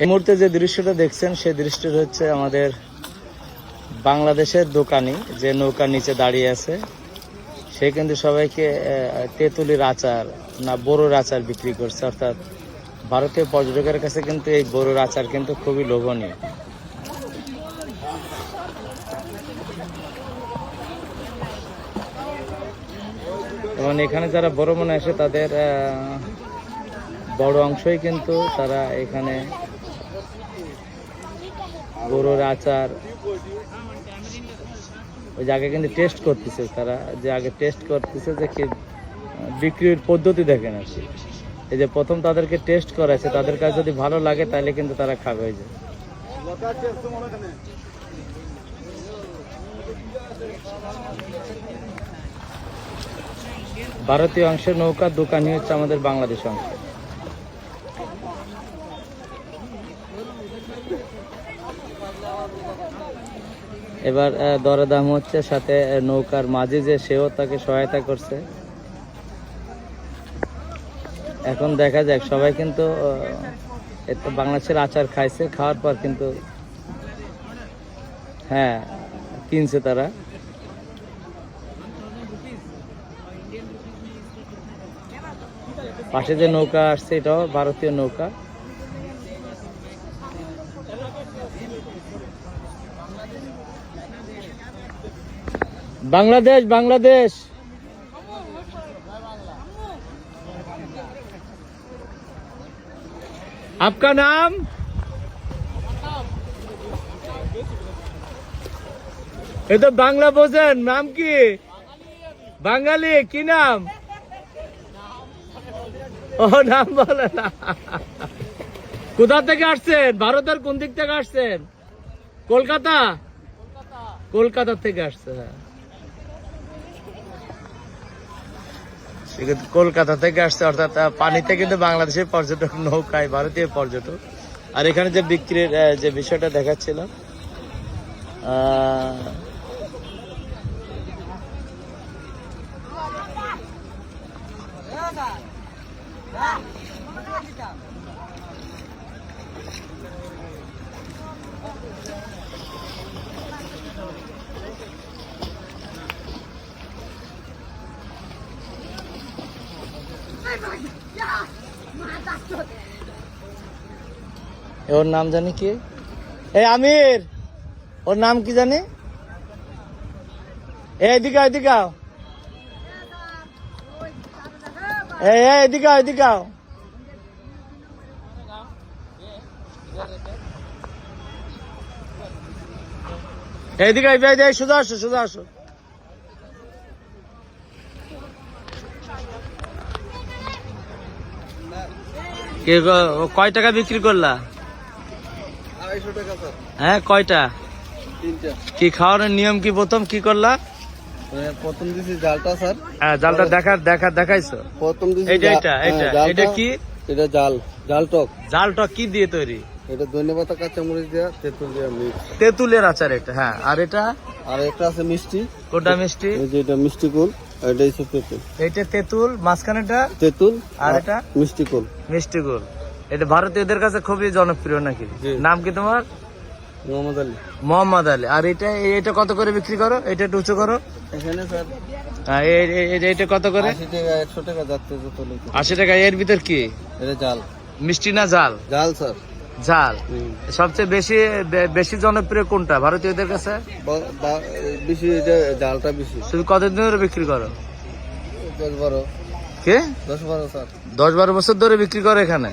এই মুহূর্তে যে দৃশ্যটা দেখছেন, সেই দৃশ্যটা হচ্ছে আমাদের বাংলাদেশের দোকানি যে নৌকার নিচে দাঁড়িয়ে আছে। সে কিন্তু সবাইকে তেঁতুলির আচার না বড়োর আচার বিক্রি করছে। অর্থাৎ ভারতীয় পর্যটকের কাছে কিন্তু এই বড়োর আচার কিন্তু খুবই লোভনীয়। এবং এখানে যারা বড় মনে আসে, তাদের বড় অংশই কিন্তু তারা এখানে গরুর আচার। ওই আগে কিন্তু টেস্ট করতেছে তারা, যে আগে টেস্ট করতেছে যে কি বিক্রির পদ্ধতি দেখেন আর এই যে প্রথম তাদেরকে টেস্ট করাছে তাদের কাছে যদি ভালো লাগে তাহলে কিন্তু তারা খাবে যে। ভারতীয় অংশের নৌকা দোকানই হচ্ছে আমাদের বাংলাদেশ অংশ। এবার দরদাম হচ্ছে, সাথে নৌকার মাঝি যে সেও তাকে সহায়তা করছে। এখন দেখা যাক, সবাই কিন্তু বাংলাদেশের আচার খাইছে, খাওয়ার পর কিন্তু হ্যাঁ কিনছে তারা। পাশে যে নৌকা আসছে, এটাও ভারতীয় নৌকা। बांग्लादेश बांग्लादेश आपका नाम ये तो बांग्ला बोझेन नाम की বাঙালি কি নাম ও নাম বলে না কোথা থেকে আসছেন ভারতের কোন দিক থেকে আসছেন কলকাতা কলকাতা থেকে আসছে হ্যাঁ কলকাতা থেকে আসছে অর্থাৎ পানিতে কিন্তু বাংলাদেশের পর্যটক নৌকায় ভারতীয় পর্যটক। আর এখানে যে বিক্রির যে বিষয়টা দেখাচ্ছিলাম আহ, ওর নাম জানি কি এই আমির ওর নাম কি জানি এদিকে এদিকে আও। এদিকে আও, এদিকে আও। এই, সোজা আসো সোজা আসো কে কয় টাকা বিক্রি করলা? টাকা হ্যাঁ কয়টা? কি খাওয়ানোর নিয়ম কি প্রথম? কি করলা? প্রথম দিছি জালটা স্যার। হ্যাঁ জালটা দেখা দেখা দেখাইছো? প্রথম দিছি এইটা এটা হ্যাঁ, এটা এটা কি? এটা জাল জাল টক। জালটা কি দিয়ে তৈরি? এটা কাঁচামরিচ তেঁতুল মিক্স তেঁতুলের আচার এটা হ্যাঁ। আর এটা? আর একটা আছে মিষ্টি। কোটা মিষ্টি? এই যে এটা মিষ্টি কুল। এটা হচ্ছে তেঁতুল। এইটা তেঁতুল মাঝখানেটা তেঁতুল আর এটা মিষ্টি কুল। মিষ্টি গুল এটা ভারতীয়দের কাছে খুবই জনপ্রিয় নাকি। নাম কি তোমার? মোহাম্মদ আলী। মোহাম্মদ আলী। আর এটা এটা কত করে বিক্রি করো? এটা একটু উঁচু করো। এখানে স্যার হ্যাঁ, এটা কত করে? আশি টাকা। এর ভিতর কি? এটা জাল। মিষ্টি না জাল? জাল স্যার। জাল হুম। সবচেয়ে বেশি বেশি জনপ্রিয় কোনটা ভারতীয়দের কাছে? বেশি তুমি কতদিন ধরে বিক্রি করো? দশ বারো। কে? দশ বারো দশ বারো বছর ধরে বিক্রি করো এখানে?